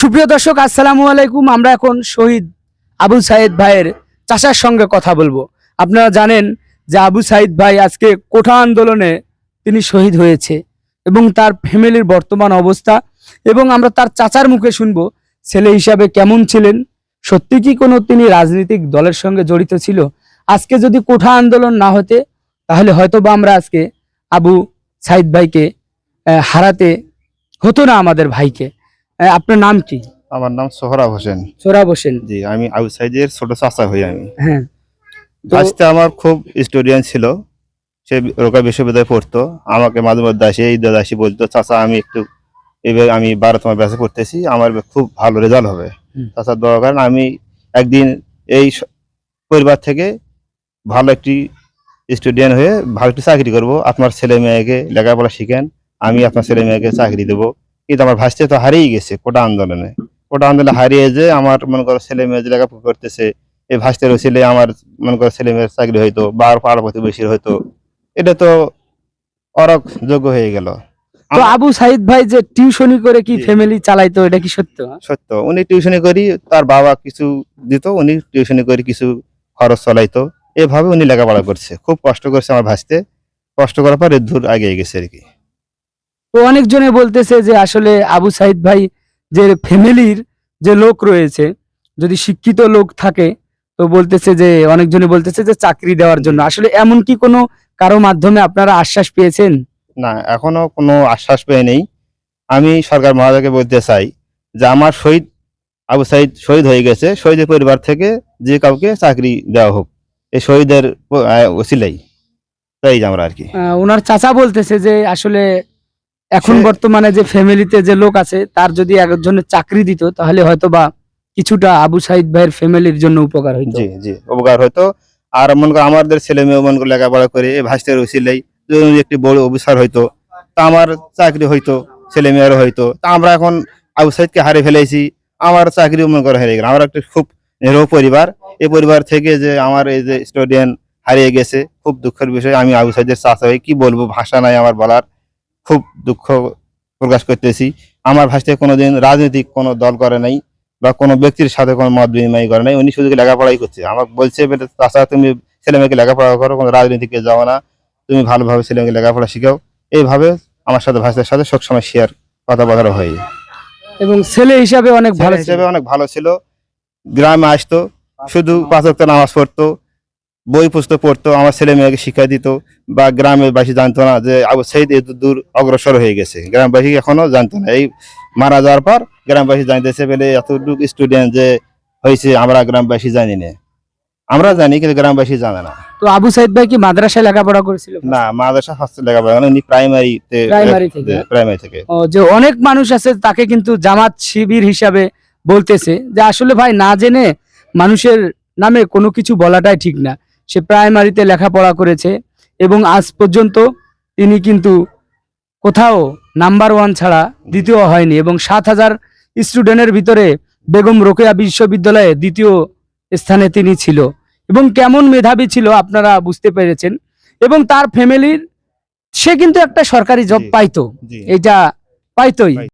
সুপ্রিয় দর্শক, আসসালামু আলাইকুম। আমরা এখন শহীদ আবু সাইদ ভাইয়ের চাষার সঙ্গে কথা বলব। আপনারা জানেন যে আবু সাইদ ভাই আজকে কোঠা আন্দোলনে তিনি শহীদ হয়েছে এবং তার ফ্যামিলির বর্তমান অবস্থা এবং আমরা তার চাচার মুখে শুনব, ছেলে হিসাবে কেমন ছিলেন, সত্যি কি কোনো তিনি রাজনৈতিক দলের সঙ্গে জড়িত ছিল? আজকে যদি কোঠা আন্দোলন না হতে, তাহলে হয়তো বা আমরা আজকে আবু সাইদ ভাইকে হারাতে হতো না আমাদের ভাইকে। আপনার নাম কি? আমার নাম সোহরাব হোসেন। সোরা হোসেন। জি আমি আউটসাইডের ছোট চাচা হই আমি। হ্যাঁ। ভাসতে আমার খুব স্টুডেন্ট ছিল সে রোকা বিশ্ববিদ্যালয়ে পড়তো। আমাকে মাঝে মধ্যে আসে এই দাদা আসি বলতো চাচা আমি একটু এবার আমি বারো তোমার ব্যাচে পড়তেছি আমার খুব ভালো রেজাল্ট হবে। চাচার দেওয়ার কারণে আমি একদিন এই পরিবার থেকে ভালো একটি স্টুডেন্ট হয়ে ভালো একটি চাকরি করব। আপনার ছেলে মেয়েকে লেখাপড়া শিখেন আমি আপনার ছেলে মেয়েকে চাকরি দেবো। কিন্তু আমার ভাসতে তো হারিয়ে গেছে কোটা আন্দোলনে। কোটা আন্দোলনে হারিয়ে যে আমার মনে করো ছেলে মেয়ে যে করতেছে এই ভাসতের ছেলে আমার মনে করো ছেলে মেয়ের চাকরি হয়তো বা পাড়া প্রতিবেশীর হয়তো এটা তো অরক যোগ্য হয়ে গেল। তো আবু সাইদ ভাই যে টিউশনি করে কি ফ্যামিলি চালাইতো এটা কি সত্য? সত্য। উনি টিউশনি করি তার বাবা কিছু দিত উনি টিউশনি করে কিছু খরচ চলাইতো। এভাবে উনি লেখাপড়া করছে। খুব কষ্ট করছে আমার ভাসতে। কষ্ট করার পর দূর আগে গেছে আর কি। তো অনেকজনে বলতেছে যে আসলে আবু সাইদ ভাই যে ফ্যামিলির যে লোক রয়েছে যদি শিক্ষিত লোক থাকে তো বলতেছে যে অনেকজনে বলতেছে যে চাকরি দেওয়ার জন্য। আসলে এমন কি কোনো কারও মাধ্যমে আপনারা আশ্বাস পেয়েছেন? না এখনও কোনো আশ্বাস পেয়ে নেই। আমি সরকার মহাদাকে বলতে চাই যে আমার শহীদ আবু সাইদ শহীদ হয়ে গেছে শহীদের পরিবার থেকে যে কাউকে চাকরি দেওয়া হোক এই শহীদের ওসিলাই। তাই আমরা আর কি। ওনার চাচা বলতেছে যে আসলে এখন বর্তমানে যে ফ্যামিলিতে যে লোক আছে তার যদি একজনের চাকরি দিত তাহলে হয়তো বা কিছুটা আবু সাইদ ভাইয়ের ফ্যামিলির জন্য উপকার হইতো। জি জি উপকার হতো আর মনে করো আমাদের ছেলে মেয়ে মনে করে লেখাপড়া করে এই ভাষার যদি একটি বড় অফিসার হইতো তা আমার চাকরি হইতো ছেলে মেয়েরও হইতো। তা আমরা এখন আবু সাইদকে হারিয়ে ফেলেছি আমার চাকরি মনে করে হারিয়ে গেল। আমার একটা খুব নিরহ পরিবার। এই পরিবার থেকে যে আমার এই যে স্টুডেন্ট হারিয়ে গেছে খুব দুঃখের বিষয় আমি আবু সাইদের চাষা হই কি বলব ভাষা নাই আমার বলার। খুব দুঃখ প্রকাশ করতেছি। আমার ভাষায় কোনোদিন রাজনৈতিক কোনো দল করে নাই বা কোনো ব্যক্তির সাথে কোনো মত বিনিময় করে নাই। উনি শুধু লেখাপড়াই করছে। আমাকে বলছে চাচা তুমি ছেলে মেয়েকে লেখাপড়া করো কোনো রাজনীতিকে যাও না। তুমি ভালোভাবে ছেলে মেয়েকে লেখাপড়া শিখাও। এইভাবে আমার সাথে ভাষার সাথে সবসময় শেয়ার কথাবার্তা হয়। এবং ছেলে হিসাবে অনেক ভালো হিসাবে অনেক ভালো ছিল। গ্রামে আসতো শুধু পাঁচ নামাজ পড়তো। বই পুস্তক পড়তো আমার ছেলে মেয়েকে শিক্ষা দিত বা গ্রামের বাসী জানতো না যে আবু সাইদ এত দূর অগ্রসর হয়ে গেছে। গ্রামবাসী এখনও জানতো না। এই মারা যাওয়ার পর গ্রামবাসী জানতেছে বলে এতটুকু স্টুডেন্ট যে হয়েছে আমরা গ্রামবাসী জানি না। আমরা জানি কিন্তু গ্রামবাসী জানে না। তো আবু সাইদ ভাই কি মাদ্রাসায় লেখাপড়া করেছিল? না মাদ্রাসা হস্টেল লেখাপড়া করেন, উনি প্রাইমারিতে Primary থেকে? প্রাইমারি থেকে। ও, যে অনেক মানুষ আছে তাকে কিন্তু জামাত শিবির হিসাবে বলতেছে। যে আসলে ভাই না জেনে মানুষের নামে কোনো কিছু বলাটাই ঠিক না। সে প্রাইমারিতে লেখাপড়া করেছে এবং আজ পর্যন্ত তিনি কিন্তু কোথাও নাম্বার ওয়ান ছাড়া দ্বিতীয় হয়নি এবং সাত হাজার স্টুডেন্টের ভিতরে বেগম রোকেয়া বিশ্ববিদ্যালয়ে দ্বিতীয় স্থানে তিনি ছিল। এবং কেমন মেধাবী ছিল আপনারা বুঝতে পেরেছেন। এবং তার ফ্যামিলির সে কিন্তু একটা সরকারি জব পাইতো। এটা পাইতোই।